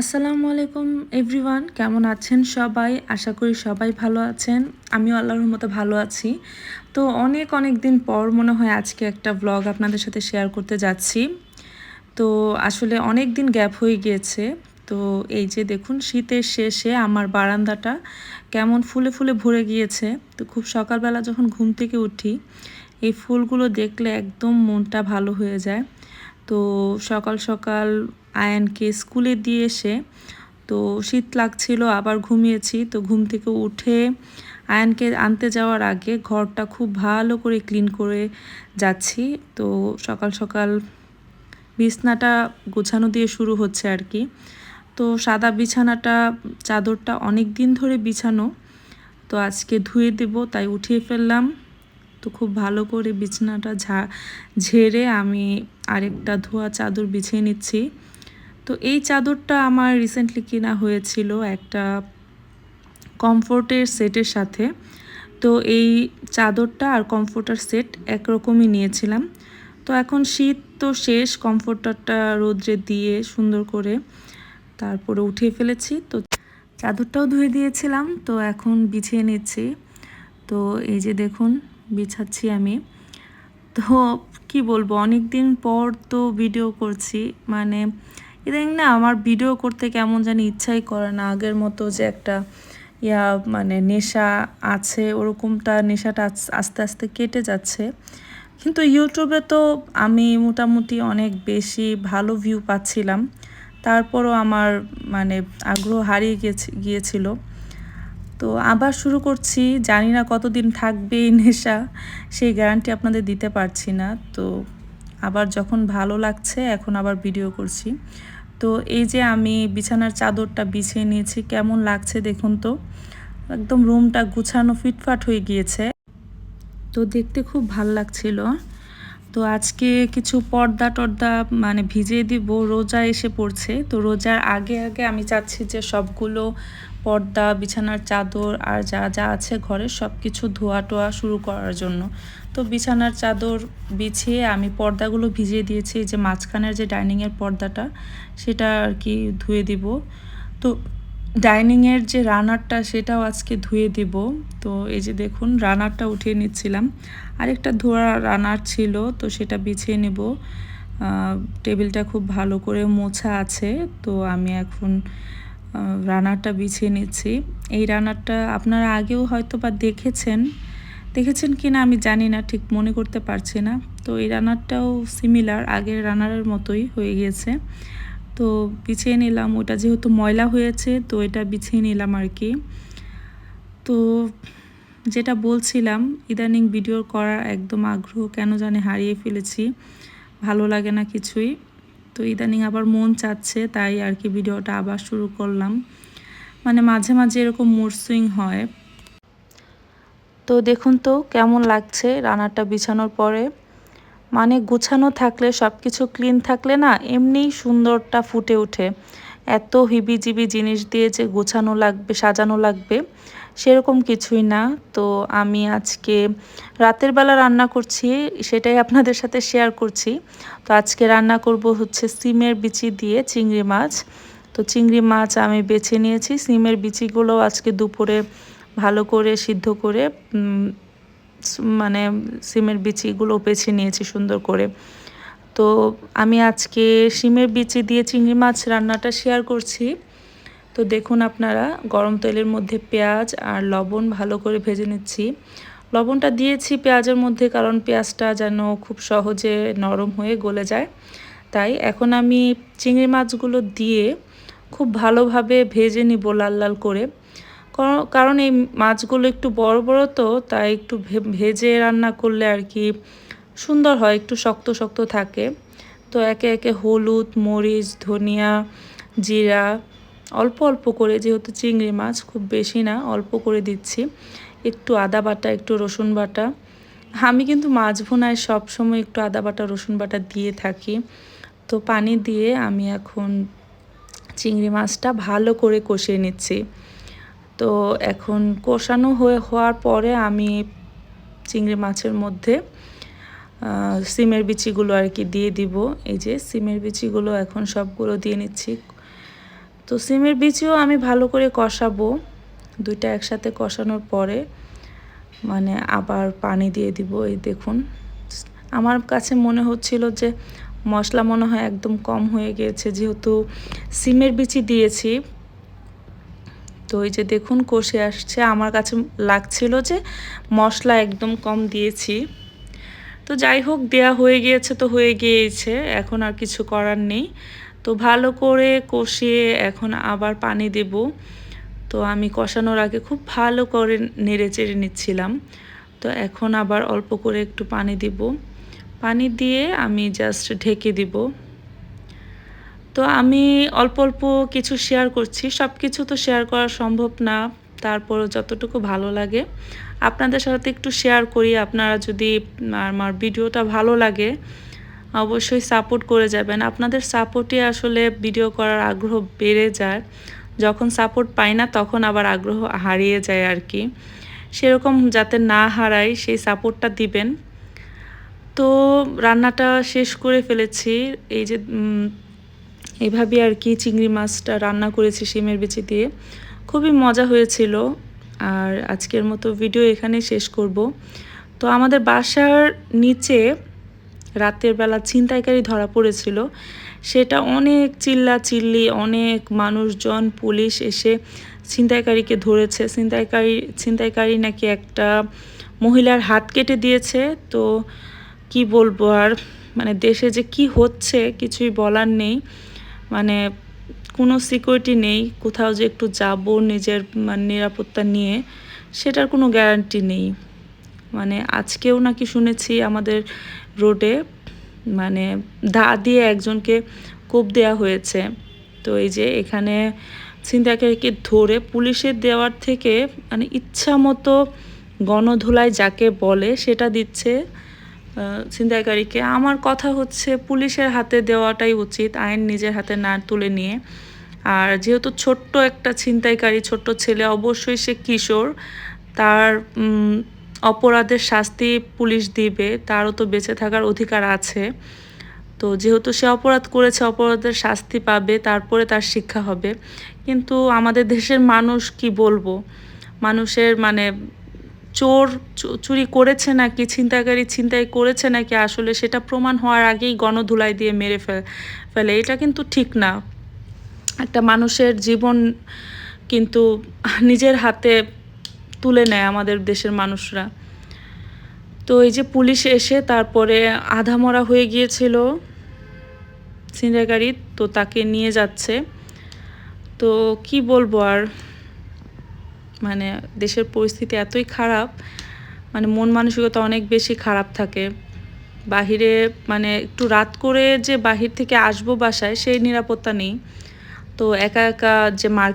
আসসালামু আলাইকুম এভরিওয়ান কেমন আছেন সবাই? আশা করি সবাই ভালো আছেন। আমিও আল্লাহর মতো ভালো আছি। তো অনেক অনেক দিন পর মনে হয় আজকে একটা ব্লগ আপনাদের সাথে শেয়ার করতে যাচ্ছি। তো আসলে অনেক দিন গ্যাপ হয়ে গিয়েছে। তো এই যে দেখুন, শীতের শেষে আমার বারান্দাটা কেমন ফুলে ফুলে ভরে গিয়েছে। তো খুব সকালবেলা যখন ঘুম থেকে উঠি, এই ফুলগুলো দেখলে একদম মনটা ভালো হয়ে যায়। তো সকাল সকাল আয়ানকে স্কুলে দিয়ে এসে, তো শীত লাগছিল, আবার ঘুমিয়েছি, তো ঘুম থেকে উঠে আয়ানকে আনতে যাওয়ার আগে ঘরটা খুব ভালো করে ক্লিন করে যাচ্ছি। তো সকাল সকাল বিছনাটা গোছানো দিয়ে শুরু হচ্ছে আর কি। তো সাদা বিছানাটা, চাদরটা অনেক দিন ধরে বিছানো, তো আজকে ধুয়ে দেব, তাই উঠিয়ে ফেললাম। তো খুব ভালো করে বিছানাটা ঝা, ঝেড়ে আমি আরেকটা ধোয়া চাদর বিছিয়ে নিচ্ছি। তো এই চাদরটা আমার রিসেন্টলি কেনা হয়েছিল একটা কমফোর্টের সেটের সাথে। তো এই চাদরটা আর কমফোর্টার সেট একরকমই নিয়েছিলাম। তো এখন শীত তো শেষ কমফোর্টারটা রোদ্রে দিয়ে সুন্দর করে তারপরে উঠিয়ে ফেলেছি। তো চাদরটাও ধুয়ে দিয়েছিলাম, তো এখন বিছিয়ে নিচ্ছি। তো এই যে দেখুন, বিছাচ্ছি আমি। তো কি বলব অনেক দিন পর তো ভিডিও করছি মানে ইদানিং না আমার ভিডিও করতে কেমন জানি ইচ্ছাই করে না। আগের মতো যে একটা ইয়া মানে নেশা আছে, ওরকমটা নেশাটা আস্তে আস্তে কেটে যাচ্ছে। কিন্তু ইউটিউবে তো আমি মোটামুটি অনেক বেশি ভালো ভিউ পাচ্ছিলাম। তারপরও আমার মানে আগ্রহ হারিয়ে গিয়েছে গিয়েছিল। তো আবার শুরু করছি। জানি না কতদিন থাকবে এই নেশা, সেই গ্যারান্টি আপনাদের দিতে পারছি না। তো আবার যখন ভালো লাগছে, এখন আবার ভিডিও করছি। তো এই যে আমি বিছানার চাদরটা বিছিয়ে নিয়েছি, কেমন লাগছে দেখুন তো? একদম রুমটা গুছানো ফিটফাট হয়ে গিয়েছে। তো দেখতে খুব ভালো লাগছিল। তো আজকে কিছু পর্দা টর্দা মানে ভিজিয়ে দিব, রোজা এসে পড়ছে। তো রোজার আগে আগে আমি চাচ্ছি যে সবগুলো পর্দা, বিছানার চাদর আর যা যা আছে ঘরে সব কিছু ধোয়া টোয়া শুরু করার জন্য। তো বিছানার চাদর বিছিয়ে আমি পর্দাগুলো ভিজিয়ে দিয়েছি, যে মাঝখানের যে ডাইনিংয়ের পর্দাটা, সেটা আর কি ধুয়ে দিব। তো ডাইনিংয়ের যে রানারটা, সেটাও আজকে ধুয়ে দিব। তো এই যে দেখুন, রানারটা উঠিয়ে নিচ্ছিলাম। আরেকটা ধোয়া রানার ছিল, তো সেটা বিছিয়ে নেব। টেবিলটা খুব ভালো করে মোছা আছে, তো আমি এখন রানারটা বিছিয়ে নিচ্ছি। এই রানারটা আপনারা আগেও হয়তো বা দেখেছেন। দেখেছেন কি না আমি জানি না, ঠিক মনে করতে পারছি না। তো এই রানারটাও সিমিলার আগের রানারের মতোই হয়ে গিয়েছে তো বিছিয়ে নিলাম, ওটা যেহেতু ময়লা হয়েছে, তো এটা বিছিয়ে নিলাম আর কি। তো যেটা বলছিলাম, ইদানিং ভিডিও করার একদম আগ্রহ কেন জানে হারিয়ে ফেলেছি। ভালো লাগে না কিছুই। তো ইদানিং আবার মন চাচ্ছে, তাই আর কি ভিডিওটা আবার শুরু করলাম। মানে মাঝে মাঝে এরকম মুড সুইং হয়। তো দেখুন তো, কেমন লাগছে রানারটা বিছানোর পরে? মানে গুছানো থাকলে সব কিছু ক্লিন থাকলে না, এমনিই সুন্দরটা ফুটে ওঠে। এত হিবিজিবি জিনিস দিয়ে যে গোছানো লাগবে, সাজানো লাগবে। সেরকম কিছুই না। তো আমি আজকে রাতের বেলা রান্না করছি, সেটাই আপনাদের সাথে শেয়ার করছি। তো আজকে রান্না করব হচ্ছে সিমের বিচি দিয়ে চিংড়ি মাছ। তো চিংড়ি মাছ আমি বেছে নিয়েছি, সিমের বিচিগুলো আজকে দুপুরে ভালো করে সিদ্ধ করে মানে সিমের বিচিগুলো বেছে নিয়েছি সুন্দর করে। তো আমি আজকে সিমের বিচি দিয়ে চিংড়ি মাছ রান্নাটা শেয়ার করছি। তো দেখুন আপনারা, গরম তেলের মধ্যে পেঁয়াজ আর লবণ ভালো করে ভেজে নিচ্ছি। লবণটা দিয়েছি পেঁয়াজের মধ্যে কারণ পেঁয়াজটা যেন খুব সহজে নরম হয়ে গলে যায়। তাই এখন আমি চিংড়ি মাছগুলো দিয়ে খুব ভালোভাবে ভেজে নিব লাল লাল করে। কারণ এই মাছগুলো একটু বড় বড় তো, তাই একটু ভেজে রান্না করলে আর কি সুন্দর হয়, একটু শক্ত শক্ত থাকে। তো একে একে হলুদ, মরিচ, ধনিয়া, জিরা অল্প অল্প করে, যেহেতু চিংড়ি মাছ খুব বেশি না, অল্প করে দিচ্ছি। একটু আদা বাটা, একটু রসুন বাটা। আমি কিন্তু মাছ ভুনায় সবসময় একটু আদা বাটা, রসুন বাটা দিয়ে থাকি। তো পানি দিয়ে আমি এখন চিংড়ি মাছটা ভালো করে কষিয়ে নিচ্ছি। তো এখন কষানো হয়ে, হওয়ার পরে আমি চিংড়ি মাছের মধ্যে সিমের বিচিগুলো আর কি দিয়ে দিব। এই যে সিমের বিচিগুলো এখন সবগুলো দিয়ে নিচ্ছি। তো সিমের বিচিও আমি ভালো করে কষাবো। দুইটা একসাথে কষানোর পরে মানে আবার পানি দিয়ে দিব, এই দেখুন। আমার কাছে মনে হচ্ছিল যে মশলা মনে হয় একদম কম হয়ে গিয়েছে যেহেতু সিমের বিচি দিয়েছি। তো এই যে দেখুন, কষে আসছে। আমার কাছে লাগছিল যে মশলা একদম কম দিয়েছি। তো যাই হোক, দেয়া হয়ে গিয়েছে তো হয়ে গিয়েছে। এখন আর কিছু করার নেই। তো ভালো করে কষিয়ে এখন আবার পানি দেব। তো আমি কষানোর আগে খুব ভালো করে নেড়ে চেড়ে নিচ্ছিলাম। তো এখন আবার অল্প করে একটু পানি দিব। পানি দিয়ে আমি জাস্ট ঢেকে দিব। তো আমি অল্প অল্প কিছু শেয়ার করছি। সব কিছু তো শেয়ার করা সম্ভব না, তারপরও যতটুকু ভালো লাগে। আপনাদের সাথে একটু শেয়ার করি। আপনারা যদি আমার ভিডিওটা ভালো লাগে অবশ্যই সাপোর্ট করে যাবেন। আপনাদের সাপোর্টই আসলে ভিডিও করার আগ্রহ বেড়ে যায়। যখন সাপোর্ট পাই না, তখন আবার আগ্রহ হারিয়ে যায় আর কি। সেরকম যাতে না হারাই, সেই সাপোর্টটা দিবেন। তো রান্নাটা শেষ করে ফেলেছি। এই যে এইভাবে আর কি চিংড়ি মাছটা রান্না করেছি শিমের বিচি দিয়ে। খুবই মজা হয়েছিল। আর আজকের মতো ভিডিও এখানে শেষ করব। তো আমাদের বাসার নিচে রাতের বেলা ছিনতাইকারী ধরা পড়েছিল। সেটা অনেক চিল্লা চিল্লি অনেক মানুষজন, পুলিশ এসে ছিনতাইকারীকে ধরেছে। ছিনতাইকারী ছিনতাইকারী নাকি একটা মহিলার হাত কেটে দিয়েছে। তো কি বলব আর মানে দেশে যে কি হচ্ছে কিছুই বলার নেই। মানে কোনো সিকিউরিটি নেই, কোথাও যে একটু যাব নিজের মানে নিরাপত্তা নিয়ে, সেটার কোনো গ্যারান্টি নেই। মানে আজকেও নাকি শুনেছি আমাদের রোডে মানে দা দিয়ে একজনকে কোপ দেওয়া হয়েছে। তো এই যে এখানে ছিনতাইকারীকে ধরে পুলিশের দেওয়ার থেকে মানে ইচ্ছা মতো গণধোলাই যাকে বলে সেটা দিচ্ছে ছিনতাইকারীকে। আমার কথা হচ্ছে পুলিশের হাতে দেওয়াটাই উচিত, আইন নিজের হাতে না তুলে নিয়ে। আর যেহেতু ছোট্ট একটা ছিনতাইকারী, ছোট্ট ছেলে, অবশ্যই সে কিশোর। তার অপরাধের শাস্তি পুলিশ দিবে, তারও তো বেঁচে থাকার অধিকার আছে। তো যেহেতু সে অপরাধ করেছে, অপরাধের শাস্তি পাবে, তারপরে তার শিক্ষা হবে। কিন্তু আমাদের দেশের মানুষ কি বলব? মানুষের মানে চোর চুরি করেছে নাকি, ছিনতাইকারী ছিনতাই করেছে নাকি, আসলে সেটা প্রমাণ হওয়ার আগেই গণধুলাই দিয়ে মেরে ফেলে। এটা কিন্তু ঠিক না। একটা মানুষের জীবন কিন্তু নিজের হাতে তুলে নেয় আমাদের দেশের মানুষরা। তো এই যে পুলিশ এসে তারপরে আধা মরা হয়ে গিয়েছিল ছিনতাইকারী, তো তাকে নিয়ে যাচ্ছে। তো কি বলব আর মানে দেশের পরিস্থিতি এতই খারাপ মানে মন মানসিকতা অনেক বেশি খারাপ থাকে। বাহিরে মানে একটু রাত করে যে বাহির থেকে আসব বাসায়, সেই নিরাপত্তা নেই। তো একা একা যে মার্কেট